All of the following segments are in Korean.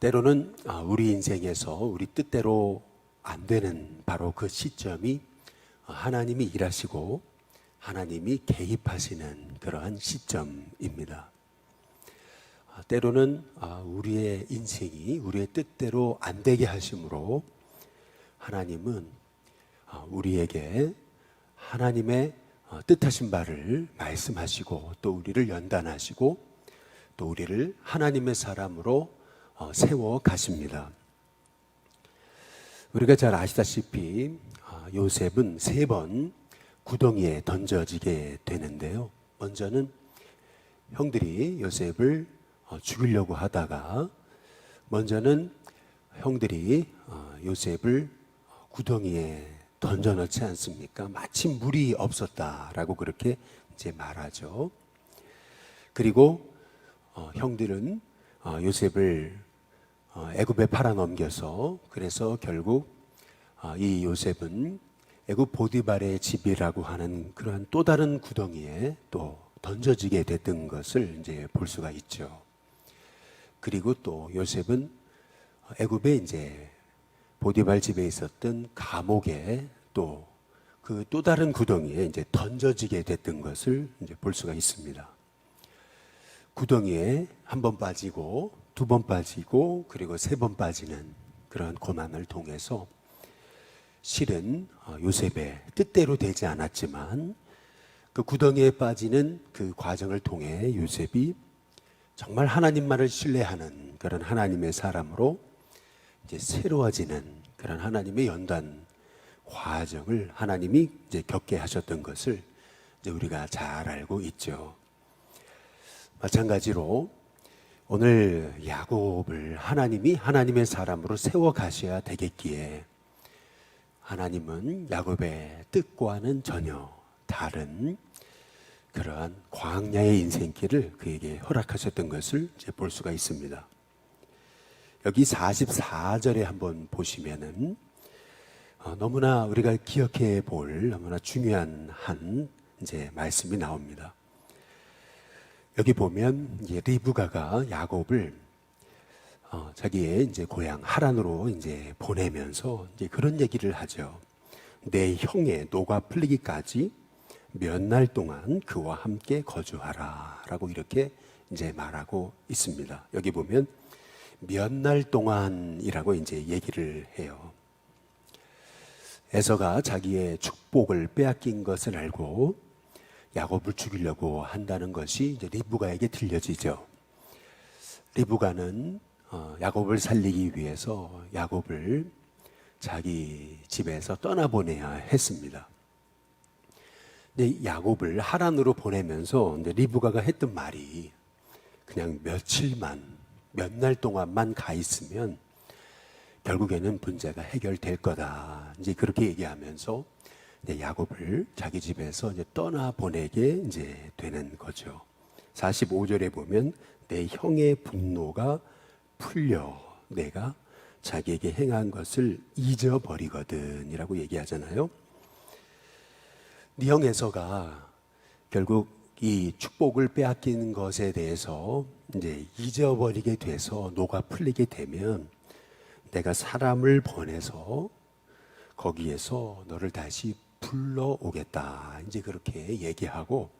때로는 아, 우리 인생에서 우리 뜻대로 안 되는 바로 그 시점이 어, 하나님이 일하시고 하나님이 개입하시는 그러한 시점입니다. 아, 때로는 아, 우리의 인생이 우리의 뜻대로 안 되게 하심으로 하나님은 아, 우리에게 하나님의 어, 뜻하신 바를 말씀하시고 또 우리를 연단하시고 또 우리를 하나님의 사람으로 어, 세워 가십니다. 우리가 잘 아시다시피 아, 요셉은 세 번 구덩이에 던져지게 되는데요. 먼저는 형들이 요셉을 어, 죽이려고 하다가 먼저는 형들이 어, 요셉을 구덩이에 던져넣지 않습니까? 마치 물이 없었다라고 그렇게 이제 말하죠. 그리고 어, 형들은 어, 요셉을 어, 애굽에 팔아 넘겨서 그래서 결국 어, 이 요셉은 애굽 보디발의 집이라고 하는 그러한 또 다른 구덩이에 또 던져지게 됐던 것을 이제 볼 수가 있죠. 그리고 또 요셉은 애굽에 이제 보디발 집에 있었던 감옥에 또 그 또 다른 구덩이에 이제 던져지게 됐던 것을 이제 볼 수가 있습니다. 구덩이에 한 번 빠지고 두 번 빠지고 그리고 세 번 빠지는 그런 고난을 통해서 실은 어, 요셉의 뜻대로 되지 않았지만 그 구덩이에 빠지는 그 과정을 통해 요셉이 정말 하나님만을 신뢰하는 그런 하나님의 사람으로 이제 새로워지는 그런 하나님의 연단 과정을 하나님이 이제 겪게 하셨던 것을 이제 우리가 잘 알고 있죠. 마찬가지로 오늘 야곱을 하나님이 하나님의 사람으로 세워 가셔야 되겠기에 하나님은 야곱의 뜻과는 전혀 다른 그러한 광야의 인생길을 그에게 허락하셨던 것을 이제 볼 수가 있습니다. 여기 44절에 한번 보시면은 어, 너무나 우리가 기억해 볼 너무나 중요한 한 이제 말씀이 나옵니다. 여기 보면 이제 리브가가 야곱을 어, 자기의 이제 고향 하란으로 이제 보내면서 이제 그런 얘기를 하죠. 내 형의 노가 풀리기까지 몇 날 동안 그와 함께 거주하라라고 이렇게 이제 말하고 있습니다. 여기 보면 몇 날 동안이라고 이제 얘기를 해요. 에서가 자기의 축복을 빼앗긴 것을 알고 야곱을 죽이려고 한다는 것이 이제 리브가에게 들려지죠. 리브가는 어, 야곱을 살리기 위해서 야곱을 자기 집에서 떠나보내야 했습니다. 근데 야곱을 하란으로 보내면서 리브가가 했던 말이 그냥 며칠만 몇 날 동안만 가 있으면 결국에는 문제가 해결될 거다. 이제 그렇게 얘기하면서 야곱을 자기 집에서 이제 떠나 보내게 이제 되는 거죠. 45절에 보면 내 형의 분노가 풀려 내가 자기에게 행한 것을 잊어버리거든이라고 얘기하잖아요. 니형 에서가 결국 이 축복을 빼앗긴 것에 대해서 이제 잊어버리게 돼서 노가 풀리게 되면 내가 사람을 보내서 거기에서 너를 다시 불러오겠다. 이제 그렇게 얘기하고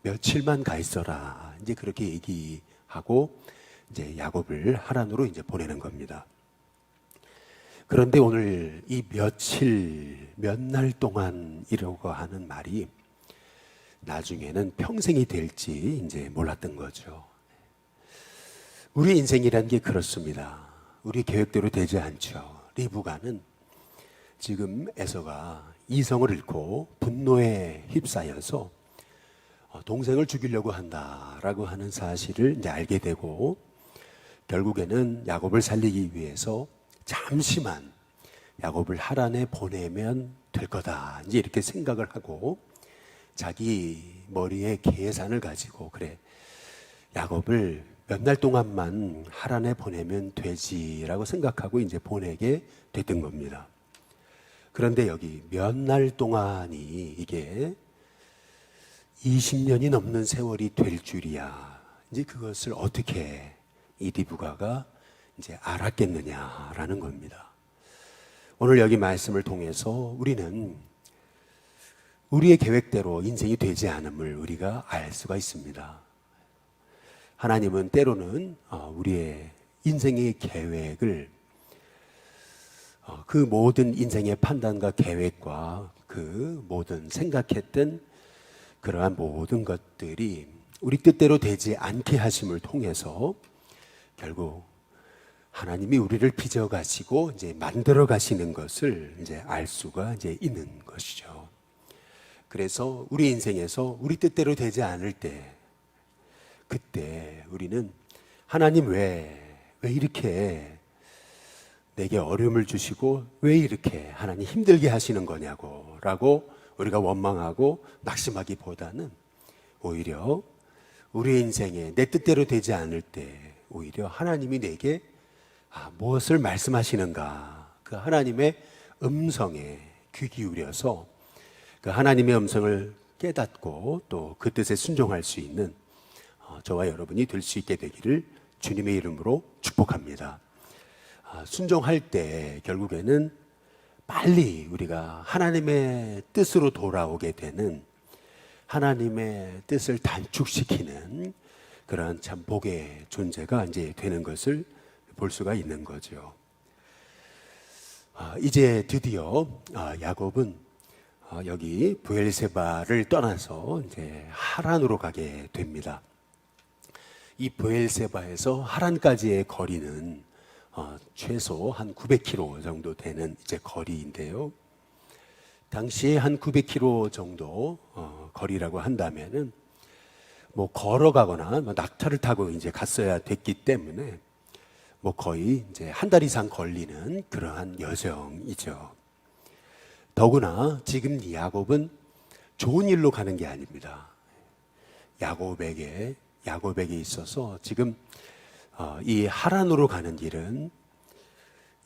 며칠만 가 있어라. 이제 그렇게 얘기하고 이제 야곱을 하란으로 이제 보내는 겁니다. 그런데 오늘 이 며칠, 몇 날 동안 이라고 하는 말이 나중에는 평생이 될지 이제 몰랐던 거죠. 우리 인생이란 게 그렇습니다. 우리 계획대로 되지 않죠. 리브가는 지금 에서가 이성을 잃고 분노에 휩싸여서 어, 동생을 죽이려고 한다라고 하는 사실을 이제 알게 되고 결국에는 야곱을 살리기 위해서 잠시만 야곱을 하란에 보내면 될 거다. 이제 이렇게 생각을 하고 자기 머리에 계산을 가지고 그래 야곱을 몇 날 동안만 하란에 보내면 되지라고 생각하고 이제 보내게 됐던 겁니다. 그런데 여기 몇 날 동안이 이게 20년이 넘는 세월이 될 줄이야. 이제 그것을 어떻게 이 리브가가 이제 알았겠느냐라는 겁니다. 오늘 여기 말씀을 통해서 우리는 우리의 계획대로 인생이 되지 않음을 우리가 알 수가 있습니다. 하나님은 때로는 어, 우리의 인생의 계획을 어, 그 모든 인생의 판단과 계획과 그 모든 생각했던 그러한 모든 것들이 우리 뜻대로 되지 않게 하심을 통해서 결국 하나님이 우리를 빚어 가시고 이제 만들어 가시는 것을 이제 알 수가 이제 있는 것이죠. 그래서 우리 인생에서 우리 뜻대로 되지 않을 때 그때 우리는 하나님 왜, 왜 이렇게 내게 어려움을 주시고 왜 이렇게 하나님 힘들게 하시는 거냐고 라고 우리가 원망하고 낙심하기보다는 오히려 우리 인생에 내 뜻대로 되지 않을 때 오히려 하나님이 내게 아, 무엇을 말씀하시는가 그 하나님의 음성에 귀 기울여서 그 하나님의 음성을 깨닫고 또 그 뜻에 순종할 수 있는 어, 저와 여러분이 될 수 있게 되기를 주님의 이름으로 축복합니다. 아, 순종할 때 결국에는 빨리 우리가 하나님의 뜻으로 돌아오게 되는 하나님의 뜻을 단축시키는 그러한 참 복의 존재가 이제 되는 것을 볼 수가 있는 거죠. 아, 이제 드디어 아, 야곱은 아, 여기 부엘세바를 떠나서 이제 하란으로 가게 됩니다. 이 부엘세바에서 하란까지의 거리는 어, 최소 한 900km 정도 되는 이제 거리인데요. 당시에 한 900km 정도 어, 거리라고 한다면은 뭐 걸어가거나 뭐 낙타를 타고 이제 갔어야 됐기 때문에 뭐 거의 이제 한 달 이상 걸리는 그러한 여정이죠. 더구나 지금 이 야곱은 좋은 일로 가는 게 아닙니다. 야곱에게 야곱에게 있어서 지금 어, 이 하란으로 가는 길은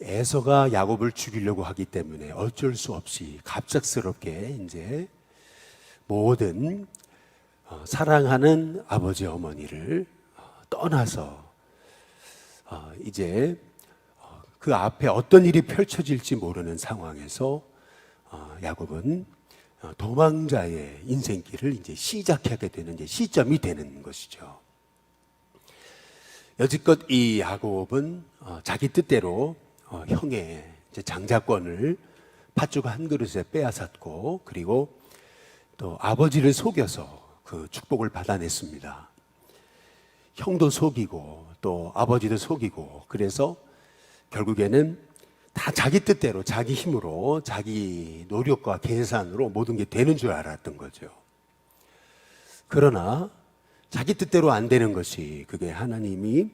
에서가 야곱을 죽이려고 하기 때문에 어쩔 수 없이 갑작스럽게 이제 모든 어, 사랑하는 아버지 어머니를 어, 떠나서 어, 이제 어, 그 앞에 어떤 일이 펼쳐질지 모르는 상황에서 어, 야곱은 어, 도망자의 인생길을 이제 시작하게 되는 시점이 되는 것이죠. 여지껏 이 야곱은 어, 자기 뜻대로 어, 형의 장자권을 팥죽 한 그릇에 빼앗았고 그리고 또 아버지를 속여서 그 축복을 받아냈습니다. 형도 속이고 또 아버지도 속이고 그래서 결국에는 다 자기 뜻대로 자기 힘으로 자기 노력과 계산으로 모든 게 되는 줄 알았던 거죠. 그러나 자기 뜻대로 안 되는 것이 그게 하나님이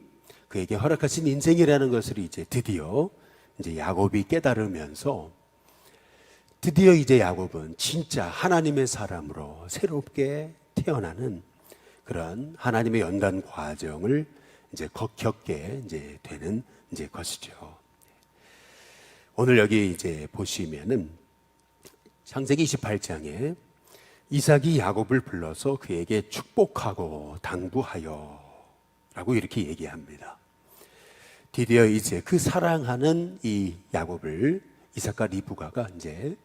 그에게 허락하신 인생이라는 것을 이제 드디어 이제 야곱이 깨달으면서 드디어 이제 야곱은 진짜 하나님의 사람으로 새롭게 태어나는 그런 하나님의 연단 과정을 이제 겪게 이제 되는 이제 것이죠. 오늘 여기 이제 보시면은 창세기 28장에 이삭이 야곱을 불러서 그에게 축복하고 당부하여 라고 이렇게 얘기합니다. 드디어 이제 그 사랑하는 이 야곱을 이삭과 리브가가 이제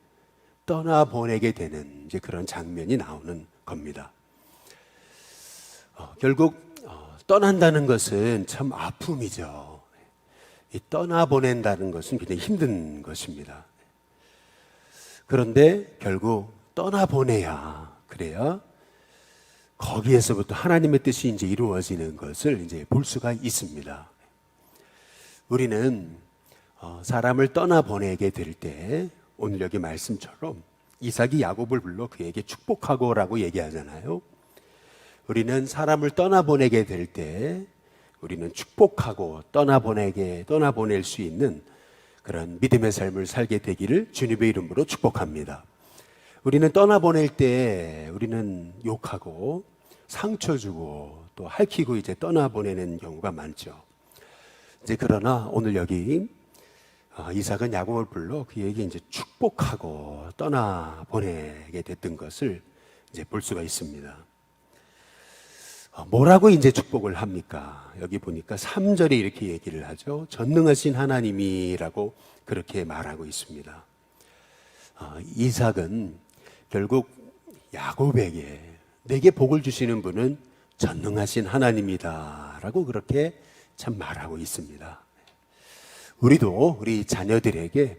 떠나 보내게 되는 이제 그런 장면이 나오는 겁니다. 어, 결국 어, 떠난다는 것은 참 아픔이죠. 이 떠나 보낸다는 것은 굉장히 힘든 것입니다. 그런데 결국 떠나 보내야 그래야 거기에서부터 하나님의 뜻이 이제 이루어지는 것을 이제 볼 수가 있습니다. 우리는 어, 사람을 떠나 보내게 될 때 오늘 여기 말씀처럼 이삭이 야곱을 불러 그에게 축복하고라고 얘기하잖아요. 우리는 사람을 떠나 보내게 될 때 우리는 축복하고 떠나 보내게 떠나 보낼 수 있는 그런 믿음의 삶을 살게 되기를 주님의 이름으로 축복합니다. 우리는 떠나보낼 때 우리는 욕하고 상처 주고 또 할퀴고 이제 떠나보내는 경우가 많죠. 이제 그러나 오늘 여기 어, 이삭은 야곱을 불러 그에게 이제 축복하고 떠나보내게 됐던 것을 이제 볼 수가 있습니다. 어, 뭐라고 이제 축복을 합니까? 여기 보니까 3절에 이렇게 얘기를 하죠. 전능하신 하나님이라고 그렇게 말하고 있습니다. 어, 이삭은 결국 야곱에게 내게 복을 주시는 분은 전능하신 하나님이다라고 그렇게 참 말하고 있습니다. 우리도 우리 자녀들에게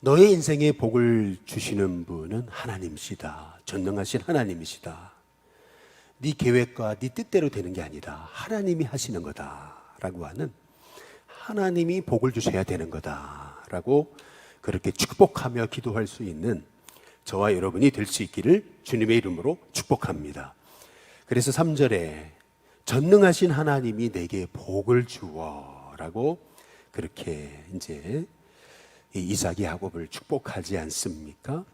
너의 인생에 복을 주시는 분은 하나님이시다. 전능하신 하나님이시다. 네 계획과 네 뜻대로 되는 게 아니다. 하나님이 하시는 거다라고 하는 하나님이 복을 주셔야 되는 거다라고 그렇게 축복하며 기도할 수 있는 저와 여러분이 될 수 있기를 주님의 이름으로 축복합니다. 그래서 3절에 전능하신 하나님이 내게 복을 주어라고 그렇게 이제 이 이삭이 야곱을 축복하지 않습니까?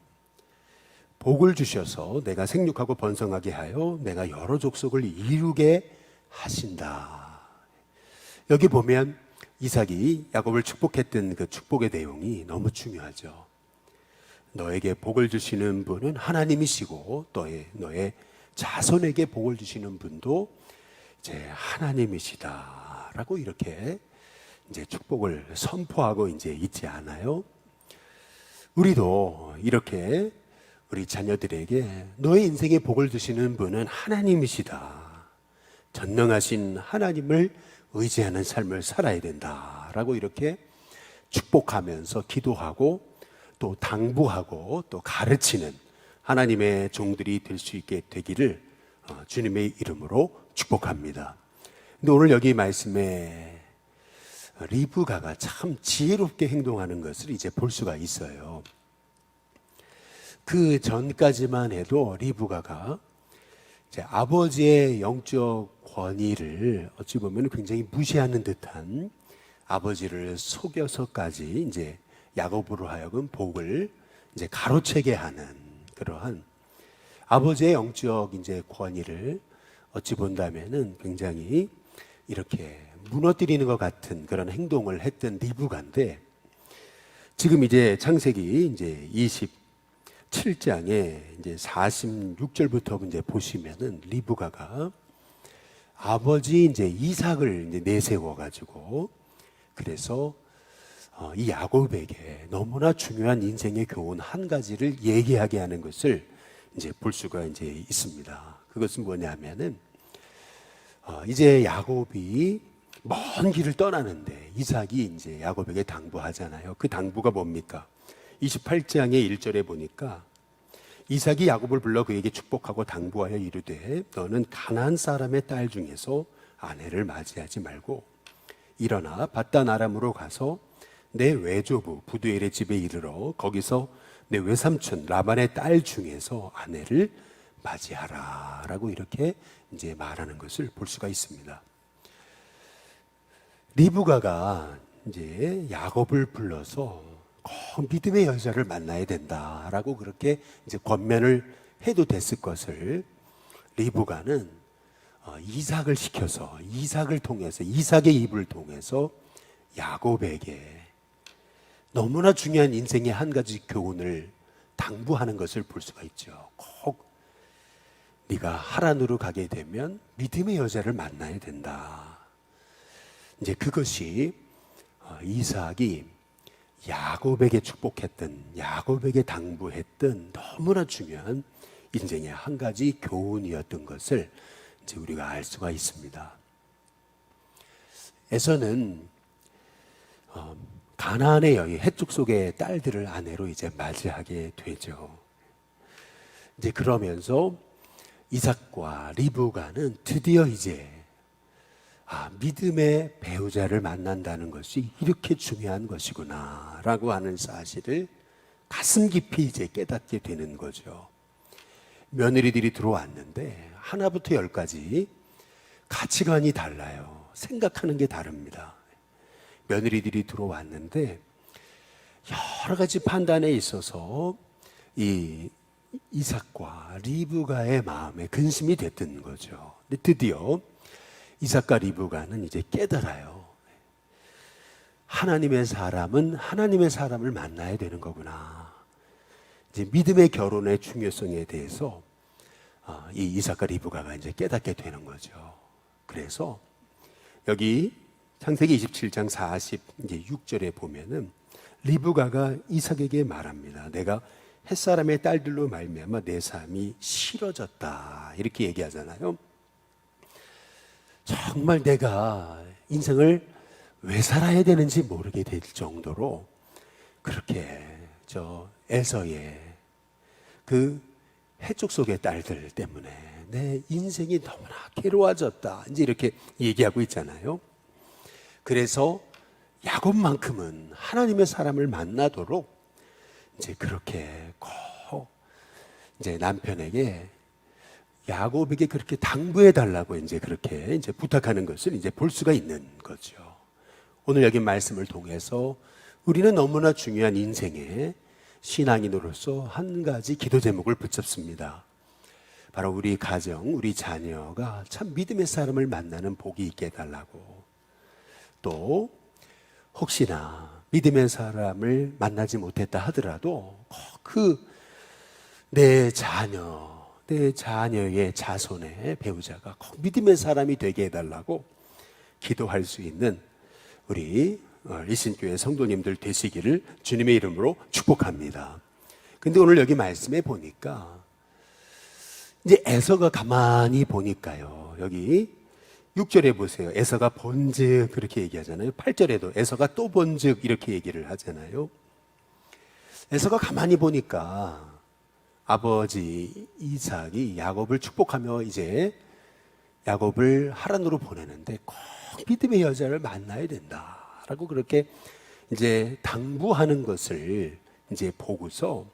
복을 주셔서 내가 생육하고 번성하게 하여 내가 여러 족속을 이루게 하신다. 여기 보면 이삭이 야곱을 축복했던 그 축복의 내용이 너무 중요하죠. 너에게 복을 주시는 분은 하나님이시고 너의 너의 자손에게 복을 주시는 분도 이제 하나님이시다라고 이렇게 이제 축복을 선포하고 이제 있지 않아요? 우리도 이렇게 우리 자녀들에게 너의 인생에 복을 주시는 분은 하나님이시다. 전능하신 하나님을 의지하는 삶을 살아야 된다라고 이렇게 축복하면서 기도하고 또 당부하고 또 가르치는 하나님의 종들이 될 수 있게 되기를 어, 주님의 이름으로 축복합니다. 근데 오늘 여기 말씀에 리브가가 참 지혜롭게 행동하는 것을 이제 볼 수가 있어요. 그 전까지만 해도 리브가가 아버지의 영적 권위를 어찌 보면 굉장히 무시하는 듯한 아버지를 속여서까지 이제 야곱으로 하여금 복을 이제 가로채게 하는 그러한 아버지의 영적 이제 권위를 어찌 본다면은 굉장히 이렇게 무너뜨리는 것 같은 그런 행동을 했던 리브가인데 지금 이제 창세기 이제 27장에 이제 46절부터 이제 보시면은 리브가가 아버지 이제 이삭을 이제 내세워 가지고 그래서 어, 이 야곱에게 너무나 중요한 인생의 교훈 한 가지를 얘기하게 하는 것을 이제 볼 수가 이제 있습니다. 그것은 뭐냐면은 어, 이제 야곱이 먼 길을 떠나는데 이삭이 이제 야곱에게 당부하잖아요. 그 당부가 뭡니까? 28장의 1절에 보니까 이삭이 야곱을 불러 그에게 축복하고 당부하여 이르되 너는 가나안 사람의 딸 중에서 아내를 맞이하지 말고 일어나 바단 아람으로 가서 내 외조부 부두엘의 집에 이르러 거기서 내 외삼촌 라반의 딸 중에서 아내를 맞이하라라고 이렇게 이제 말하는 것을 볼 수가 있습니다. 리브가가 이제 야곱을 불러서 꼭 믿음의 여자를 만나야 된다라고 그렇게 이제 권면을 해도 됐을 것을 리브가는 어, 이삭을 시켜서 이삭을 통해서 이삭의 입을 통해서 야곱에게 너무나 중요한 인생의 한 가지 교훈을 당부하는 것을 볼 수가 있죠. 꼭 네가 하란으로 가게 되면 믿음의 여자를 만나야 된다. 이제 그것이 어, 이삭이 야곱에게 축복했던 야곱에게 당부했던 너무나 중요한 인생의 한 가지 교훈이었던 것을 이제 우리가 알 수가 있습니다. 에서는 어, 가나안의 여인 해쪽 속의 딸들을 아내로 이제 맞이하게 되죠. 이제 그러면서 이삭과 리브가는 드디어 이제 아, 믿음의 배우자를 만난다는 것이 이렇게 중요한 것이구나라고 하는 사실을 가슴 깊이 이제 깨닫게 되는 거죠. 며느리들이 들어왔는데 하나부터 열까지 가치관이 달라요. 생각하는 게 다릅니다. 며느리들이 들어왔는데 여러 가지 판단에 있어서 이 이삭과 리브가의 마음에 근심이 됐던 거죠. 근데 드디어 이삭과 리브가는 이제 깨달아요. 하나님의 사람은 하나님의 사람을 만나야 되는 거구나. 이제 믿음의 결혼의 중요성에 대해서 아, 이 이삭과 리브가가 이제 깨닫게 되는 거죠. 그래서 여기 창세기 27장 40 이제 6절에 보면은 리브가가 이삭에게 말합니다. 내가 햇사람의 딸들로 말미암아 내 삶이 싫어졌다 이렇게 얘기하잖아요. 정말 내가 인생을 왜 살아야 되는지 모르게 될 정도로 그렇게 저 에서의 그 해쪽 속의 딸들 때문에 내 인생이 너무나 괴로워졌다. 이제 이렇게 얘기하고 있잖아요. 그래서 야곱만큼은 하나님의 사람을 만나도록 이제 그렇게 꼭 이제 남편에게 야곱에게 그렇게 당부해 달라고 이제 그렇게 이제 부탁하는 것을 이제 볼 수가 있는 거죠. 오늘 여기 말씀을 통해서 우리는 너무나 중요한 인생의 신앙인으로서 한 가지 기도 제목을 붙잡습니다. 바로 우리 가정, 우리 자녀가 참 믿음의 사람을 만나는 복이 있게 해달라고. 또, 혹시나 믿음의 사람을 만나지 못했다 하더라도 그 내 자녀, 내 자녀의 자손의 배우자가 꼭 믿음의 사람이 되게 해달라고 기도할 수 있는 우리 어, 일신교회 성도님들 되시기를 주님의 이름으로 축복합니다. 근데 오늘 여기 말씀에 보니까 이제 에서가 가만히 보니까요. 여기 6절에 보세요. 에서가 본즉 그렇게 얘기하잖아요. 8절에도 에서가 또 본즉 이렇게 얘기를 하잖아요. 에서가 가만히 보니까 아버지 이삭이 야곱을 축복하며 이제 야곱을 하란으로 보내는데 꼭 믿음의 여자를 만나야 된다라고 그렇게 이제 당부하는 것을 이제 보고서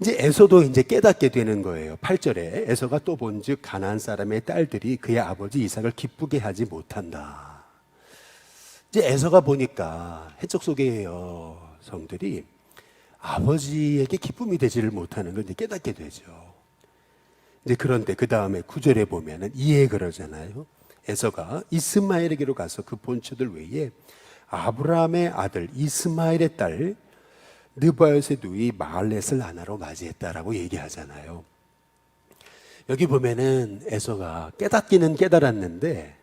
이제 에서도 이제 깨닫게 되는 거예요. 8절에 에서가 또 본즉 가나안 사람의 딸들이 그의 아버지 이삭을 기쁘게 하지 못한다. 이제 에서가 보니까 해적 속의 여성들이 아버지에게 기쁨이 되지를 못하는 걸 이제 깨닫게 되죠. 이제 그런데 그 다음에 구절에 보면은 이에 그러잖아요. 에서가 이스마엘에게로 가서 그 본처들 외에 아브라함의 아들 이스마엘의 딸 느바요의 누이 마알렛을 하나로 맞이했다라고 얘기하잖아요. 여기 보면은 에서가 깨닫기는 깨달았는데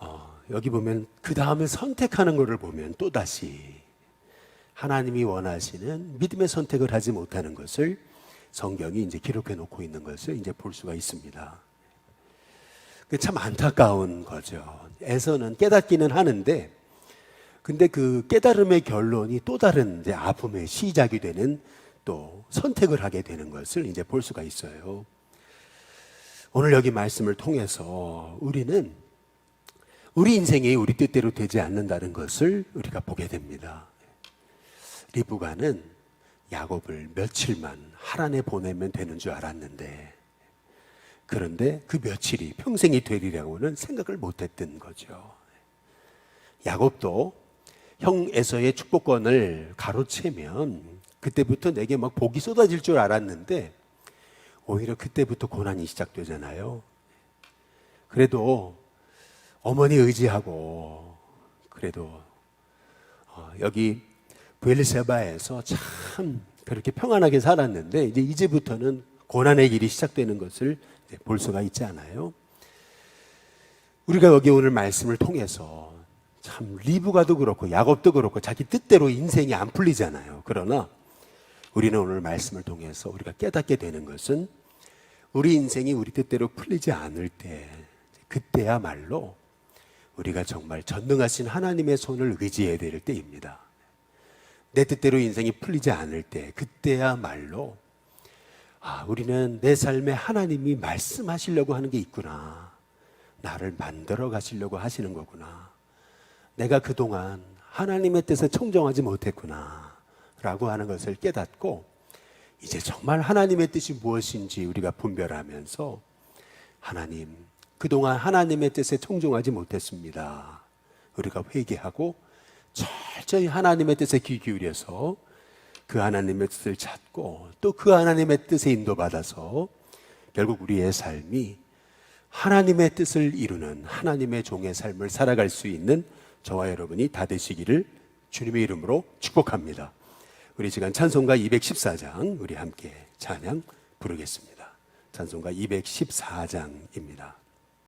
어, 여기 보면 그 다음에 선택하는 것을 보면 또 다시 하나님이 원하시는 믿음의 선택을 하지 못하는 것을 성경이 이제 기록해 놓고 있는 것을 이제 볼 수가 있습니다. 그참 안타까운 거죠. 에서는 깨닫기는 하는데, 근데 그 깨달음의 결론이 또 다른 이제 아픔의 시작이 되는 또 선택을 하게 되는 것을 이제 볼 수가 있어요. 오늘 여기 말씀을 통해서 우리는 우리 인생이 우리 뜻대로 되지 않는다는 것을 우리가 보게 됩니다. 리브가는 야곱을 며칠만 하란에 보내면 되는 줄 알았는데 그런데 그 며칠이 평생이 되리라고는 생각을 못 했던 거죠. 야곱도 형 에서의 축복권을 가로채면 그때부터 내게 막 복이 쏟아질 줄 알았는데 오히려 그때부터 고난이 시작되잖아요. 그래도 어머니 의지하고 그래도 어, 여기 부엘세바에서 참 그렇게 평안하게 살았는데 이제 이제부터는 고난의 길이 시작되는 것을 볼 수가 있지 않아요? 우리가 여기 오늘 말씀을 통해서 참 리브가도 그렇고 야곱도 그렇고 자기 뜻대로 인생이 안 풀리잖아요. 그러나 우리는 오늘 말씀을 통해서 우리가 깨닫게 되는 것은 우리 인생이 우리 뜻대로 풀리지 않을 때 그때야말로 우리가 정말 전능하신 하나님의 손을 의지해야 될 때입니다. 내 뜻대로 인생이 풀리지 않을 때 그때야말로 아, 우리는 내 삶에 하나님이 말씀하시려고 하는 게 있구나. 나를 만들어 가시려고 하시는 거구나. 내가 그동안 하나님의 뜻에 청정하지 못했구나. 라고 하는 것을 깨닫고 이제 정말 하나님의 뜻이 무엇인지 우리가 분별하면서 하나님, 그동안 하나님의 뜻에 청정하지 못했습니다. 우리가 회개하고 철저히 하나님의 뜻에 귀 기울여서 그 하나님의 뜻을 찾고 또 그 하나님의 뜻에 인도받아서 결국 우리의 삶이 하나님의 뜻을 이루는 하나님의 종의 삶을 살아갈 수 있는 저와 여러분이 다 되시기를 주님의 이름으로 축복합니다. 우리 시간 찬송가 214장 우리 함께 찬양 부르겠습니다. 찬송가 214장입니다.